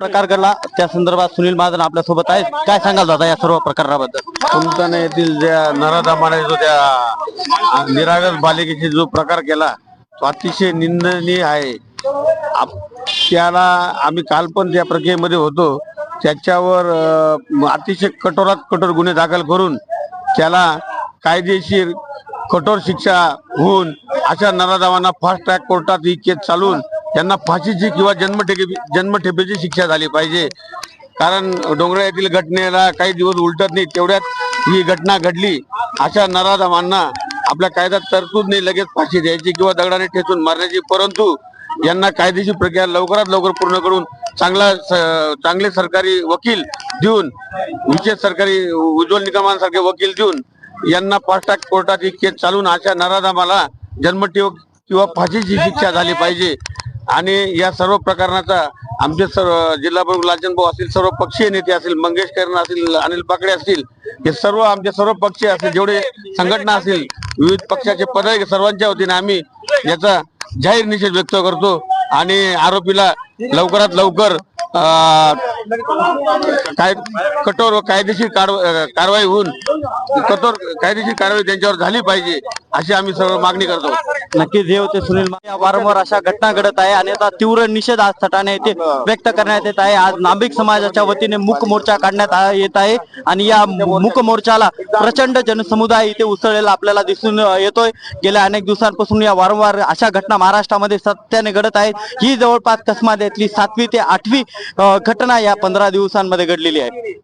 प्रकार घडला. त्या संदर्भात सुनील महाजन आपल्यासोबत आहेत. काय सांगाल दादा या सर्व प्रकाराबद्दल सुलताना येथील ज्या नराधामाने जो त्या निरागस बालिकेशी जो प्रकार केला तो अतिशय निंदनीय आहे. आप- त्याला आम्ही काल पण त्या प्रक्रियेमध्ये होतो. त्याच्यावर अं, अतिशय कठोरात कठोर गुन्हे दाखल करून त्याला कायदेशीर कठोर शिक्षा होऊन अशा नराधामांना फास्ट ट्रॅक कोर्टात ही केस चालून त्यांना फाशीची किंवा जन्मठेपी जन्मठेपेची शिक्षा झाली पाहिजे. कारण डोंगरा येथील घटनेला काही दिवस उलटत नाही तेवढ्यात ही घटना घडली. अशा नराधमांना आपल्या कायद्यात तरतूद नाही लगेच फाशी द्यायची किंवा दगडाने ठेचून मारण्याची. परंतु यांना कायदेशीर प्रक्रिया लवकरात लवकर पूर्ण करून चांगला स- चांगले सरकारी वकील देऊन विशेष सरकारी उज्ज्वल निगमांसारखे वकील देऊन यांना फास्ट ट्रॅक कोर्टात ही केस चालून अशा नराधमाला जन्मठेव किंवा फाशीची शिक्षा झाली पाहिजे. आणि या सर्व प्रकरणाचा आमचे सर्व जिल्हा प्रमुख लालचंद भाऊ असतील सर्व पक्षीय नेते असतील मंगेश करण असतील अनिल पाकडे असतील हे सर्व आमचे सर्व पक्षीय असतील जेवढे संघटना असतील विविध पक्षाचे पदाधिक सर्वांच्या वतीने आम्ही याचा जाहीर निषेध व्यक्त करतो आणि आरोपीला लवकरात लवकर काय कठोर व कायदेशीर कारवाई होऊन कठोर कायदेशीर कारवाई त्यांच्यावर झाली पाहिजे अशी आम्ही सर्व मागणी करतो. नक्कीच हे होते सुनील महाजन. वारंवार अशा घटना घडत आहे आणि आता तीव्र निषेध आज थटाने येथे व्यक्त करण्यात येत आहे. आज नाभिक समाजाच्या वतीने मुख मोर्चा काढण्यात येत आहे आणि या मुख मोर्चाला प्रचंड जनसमुदाय इथे उसळलेला आपल्याला दिसून येतोय. गेल्या अनेक दिवसांपासून या वारंवार अशा घटना महाराष्ट्रामध्ये सत्याने घडत आहेत. ही जवळपास कसमात सातवी ते आठवी घटना या पंधरा दिवसांमध्ये घडलेली आहे.